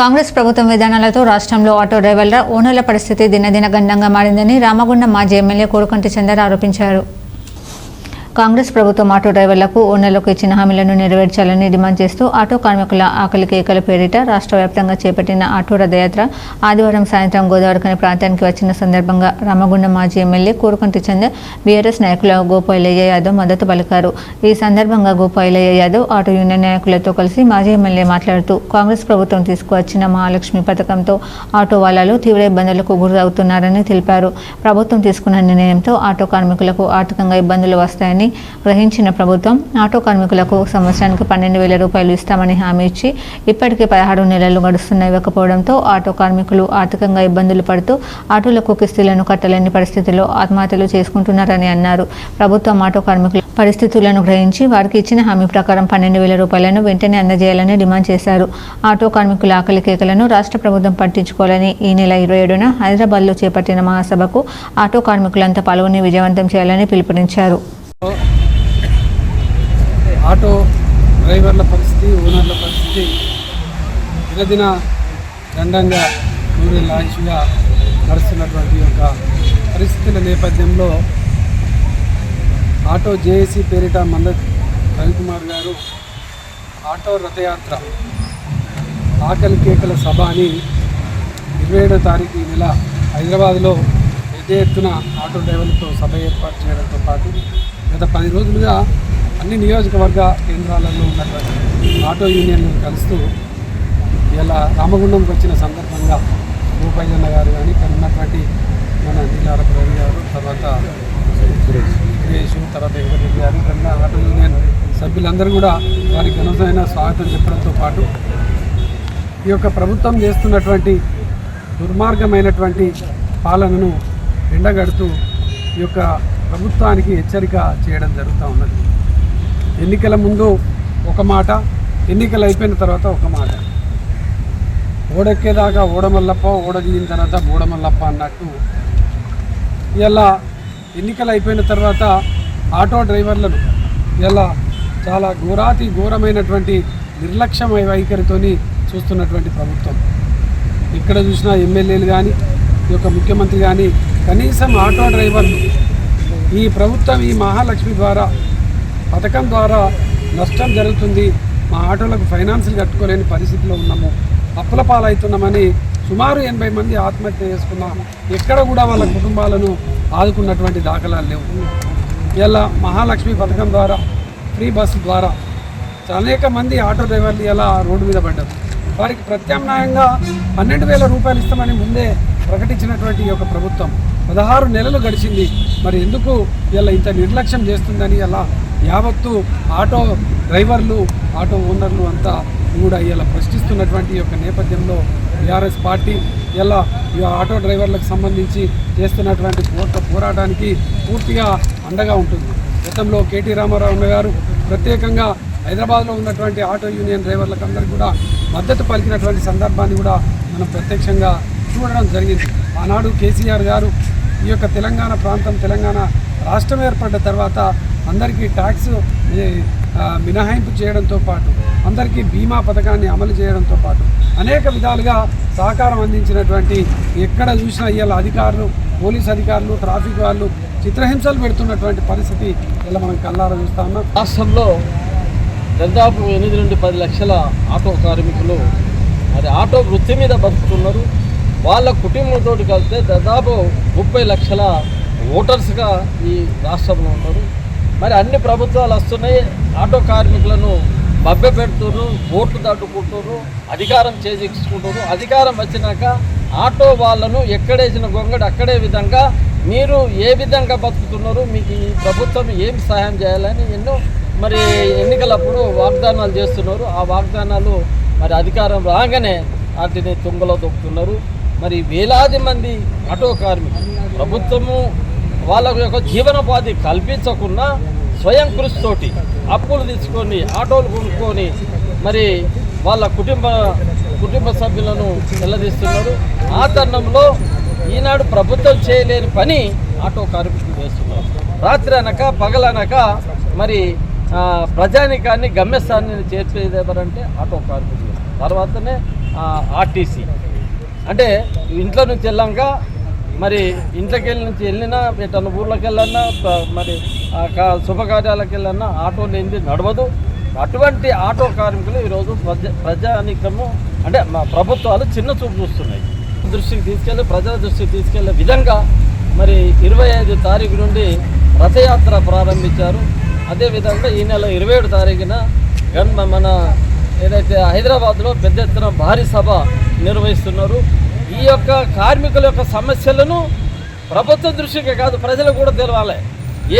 కాంగ్రెస్ ప్రభుత్వం విధానాలతో రాష్ట్రంలో ఆటో డ్రైవర్ల ఓనర్ల పరిస్థితి దినదిన గండంగా మారిందని రామగుండం మాజీ ఎమ్మెల్యే కోరుకంటి చందర్ ఆరోపించారు. కాంగ్రెస్ ప్రభుత్వం ఆటో డ్రైవర్లకు ఓనర్లకు ఇచ్చిన హామీలను నెరవేర్చాలని డిమాండ్ చేస్తూ ఆటో కార్మికుల ఆకలి కేకల పేరిట రాష్ట్ర వ్యాప్తంగా చేపట్టిన ఆటో రథయాత్ర ఆదివారం సాయంత్రం గోదావరికని ప్రాంతానికి వచ్చిన సందర్భంగా రామగుండం మాజీ ఎమ్మెల్యే కోరుకంటి చందర్ బీఆర్ఎస్ నాయకుల గోపాలయ్య యాదవ్ మద్దతు పలికారు. ఈ సందర్భంగా గోపాలయ్య యాదవ్ ఆటో యూనియన్ నాయకులతో కలిసి మాజీ ఎమ్మెల్యే మాట్లాడుతూ కాంగ్రెస్ ప్రభుత్వం తీసుకువచ్చిన మహాలక్ష్మి పథకంతో ఆటో వాలాలు తీవ్ర ఇబ్బందులకు గురవుతున్నారని తెలిపారు. ప్రభుత్వం తీసుకున్న నిర్ణయంతో ఆటో కార్మికులకు ఆర్థికంగా ఇబ్బందులు వస్తాయని గ్రహించిన ప్రభుత్వం ఆటో కార్మికులకు సంవత్సరానికి పన్నెండు వేల రూపాయలు ఇస్తామని హామీ ఇచ్చి ఇప్పటికే పదహారు నెలలు గడుస్తున్న ఇవ్వకపోవడంతో ఆటో కార్మికులు ఆర్థికంగా ఇబ్బందులు పడుతూ ఆటోలకు కిస్తీలను కట్టలేని పరిస్థితుల్లో ఆత్మహత్యలు చేసుకుంటున్నారని అన్నారు. ప్రభుత్వం ఆటో కార్మికుల పరిస్థితులను గ్రహించి వారికి ఇచ్చిన హామీ ప్రకారం పన్నెండు వేల రూపాయలను వెంటనే అందజేయాలని డిమాండ్ చేశారు. ఆటో కార్మికుల ఆకలి కేకలను రాష్ట్ర ప్రభుత్వం పట్టించుకోవాలని ఈ నెల ఇరవై ఏడున హైదరాబాద్లో చేపట్టిన మహాసభకు ఆటో కార్మికులంతా పాల్గొని విజయవంతం చేయాలని పిలుపునిచ్చారు. ఆటో డ్రైవర్ల పరిస్థితి ఓనర్ల పరిస్థితి దినదిన దండంగా నూరి లాయిష్గా నడుస్తున్నటువంటి యొక్క పరిస్థితుల నేపథ్యంలో ఆటో జేఏసీ పేరిట మంద రవికుమార్ గారు ఆటో రథయాత్ర ఆకలి కేకల సభ అని ఇరవై ఏడో తారీఖు ఈ నెల హైదరాబాద్లో పెద్ద ఎత్తున ఆటో డ్రైవర్లతో సభ ఏర్పాటు చేయడంతో పాటు గత పది రోజులుగా అన్ని నియోజకవర్గ కేంద్రాలలో ఉన్నటువంటి ఆటో యూనియన్లు కలుస్తూ ఇలా రామగుండంకి వచ్చిన సందర్భంగా రూపయ్యన్న గారు కానీ ఇక్కడ ఉన్నటువంటి మన నీలార ప్రవీణ్ గారు తర్వాత సురేష్ తర్వాత వెంకటరెడ్డి గారు ఇక్కడ ఆటో యూనియన్ సభ్యులందరూ కూడా వారికి ఘనమైన స్వాగతం చెప్పడంతో పాటు ఈ యొక్క ప్రభుత్వం చేస్తున్నటువంటి దుర్మార్గమైనటువంటి పాలనను ఎండగడుతూ ఈ యొక్క ప్రభుత్వానికి హెచ్చరిక చేయడం జరుగుతూ ఉన్నది. ఎన్నికల ముందు ఒక మాట ఎన్నికలు అయిపోయిన తర్వాత ఒక మాట. ఓడెక్కేదాకా ఓడమల్లప్ప ఓడగిలిన తర్వాత బోడమల్లప్ప అన్నట్టు. ఇలా ఎన్నికలు అయిపోయిన తర్వాత ఆటో డ్రైవర్లను ఇలా చాలా ఘోరాతి ఘోరమైనటువంటి నిర్లక్ష్య వైఖరితోని చూస్తున్నటువంటి ప్రభుత్వం. ఇక్కడ చూసినా ఎమ్మెల్యేలు కానీ ఈ యొక్క ముఖ్యమంత్రి కానీ కనీసం ఆటో డ్రైవర్లు ఈ ప్రభుత్వం ఈ మహాలక్ష్మి ద్వారా పథకం ద్వారా నష్టం జరుగుతుంది. మా ఆటోలకు ఫైనాన్సులు కట్టుకోలేని పరిస్థితిలో ఉన్నాము. అప్పుల పాలవుతున్నామని సుమారు ఎనభై మంది ఆత్మహత్య చేసుకున్న. ఎక్కడ కూడా వాళ్ళ కుటుంబాలను ఆదుకున్నటువంటి దాఖలాలు లేవు. ఇలా మహాలక్ష్మి పథకం ద్వారా ఫ్రీ బస్సు ద్వారా అనేక మంది ఆటో డ్రైవర్లు ఇలా రోడ్డు మీద పడ్డారు. వారికి ప్రత్యామ్నాయంగా పన్నెండు వేల రూపాయలు ఇస్తామని ముందే ప్రకటించినటువంటి ఈ యొక్క ప్రభుత్వం పదహారు నెలలు గడిచింది. మరి ఎందుకు ఇలా ఇంత నిర్లక్ష్యం చేస్తుందని అలా యావత్తు ఆటో డ్రైవర్లు ఆటో ఓనర్లు అంతా కూడా ఇలా ప్రశ్నిస్తున్నటువంటి ఈ యొక్క నేపథ్యంలో బీఆర్ఎస్ పార్టీ ఇలా ఈ ఆటో డ్రైవర్లకు సంబంధించి చేస్తున్నటువంటి పోరాటానికి పూర్తిగా అండగా ఉంటుంది. గతంలో కేటీ రామారావు గారు ప్రత్యేకంగా హైదరాబాద్లో ఉన్నటువంటి ఆటో యూనియన్ డ్రైవర్లకు అందరికీ కూడా మద్దతు పలికినటువంటి సందర్భాన్ని కూడా మనం ప్రత్యక్షంగా చూడడం జరిగింది. ఆనాడు కేసీఆర్ గారు ఈ యొక్క తెలంగాణ ప్రాంతం తెలంగాణ రాష్ట్రం ఏర్పడ్డ తర్వాత అందరికీ ట్యాక్స్ మినహాయింపు చేయడంతో పాటు అందరికీ బీమా పథకాన్ని అమలు చేయడంతో పాటు అనేక విధాలుగా సహకారం అందించినటువంటి ఎక్కడ చూసినా ఇవాళ అధికారులు పోలీస్ అధికారులు ట్రాఫిక్ వాళ్ళు చిత్రహింసలు పెడుతున్నటువంటి పరిస్థితి ఇలా మనం కల్లారా చూస్తా ఉన్నాం. రాష్ట్రంలో దాదాపు ఎనిమిది నుండి పది లక్షల ఆటో కార్మికులు మరి ఆటో వృత్తి మీద బతుకుతున్నారు. వాళ్ళ కుటుంబంతో కలిస్తే దాదాపు ముప్పై లక్షల ఓటర్స్గా ఈ రాష్ట్రంలో ఉన్నారు. మరి అన్ని ప్రభుత్వాలు వస్తున్నాయి. ఆటో కార్మికులను మభ్య పెడుతున్నారు ఓట్లు దాటుకుంటున్నారు అధికారం చేజిక్కుంటున్నారు అధికారం వచ్చినాక ఆటో వాళ్ళను ఎక్కడేసిన గొంగడు అక్కడే విధంగా మీరు ఏ విధంగా బతుకుతున్నారు మీకు ఈ ప్రభుత్వం ఏం సహాయం చేయాలని ఎన్నో మరి ఎన్నికలప్పుడు వాగ్దానాలు చేస్తున్నారు. ఆ వాగ్దానాలు మరి అధికారం రాగానే వాటిని తుంగలో దొక్కుతున్నారు మరి వేలాది మంది ఆటో కార్మికులు ప్రభుత్వము వాళ్ళ యొక్క జీవనోపాధి కల్పించకుండా స్వయం కృషితోటి అప్పులు తీసుకొని ఆటోలు కొనుక్కొని మరి వాళ్ళ కుటుంబ కుటుంబ సభ్యులను నిలదీస్తున్నారు. ఆ తరుణంలో ఈనాడు ప్రభుత్వం చేయలేని పని ఆటో కార్మికులు చేస్తున్నారు. రాత్రి అనక పగలనక మరి ప్రజానికాన్ని గమ్యస్థానాన్ని చేర్చేది ఎవరంటే ఆటో కార్మికులు. తర్వాతనే ఆర్టీసీ. అంటే ఇంట్లో నుంచి వెళ్ళాక మరి ఇంట్లోకి వెళ్ళి నుంచి వెళ్ళినా ఎటన్నా ఊర్లోకి వెళ్ళన్నా మరి ఆ కా- శుభకార్యాలకు వెళ్ళన్నా ఆటో లేనిది నడవదు. అటువంటి ఆటో కార్మికులు ఈరోజు ప్రజ ప్రజానికము అంటే మా ప్రభుత్వాలు చిన్న చూపు చూస్తున్నాయి. దృష్టికి తీసుకెళ్ళి ప్రజల దృష్టికి తీసుకెళ్ళే విధంగా మరి ఇరవై ఐదు తారీఖు నుండి రథయాత్ర ప్రారంభించారు. అదేవిధంగా ఈ నెల ఇరవై ఏడు తారీఖున గన్ మన ఏదైతే హైదరాబాద్లో పెద్ద ఎత్తున భారీ సభ నిర్వహిస్తున్నారు ఈ యొక్క కార్మికుల యొక్క సమస్యలను ప్రభుత్వ దృష్టికి కాదు ప్రజలకు కూడా తెలవాలి.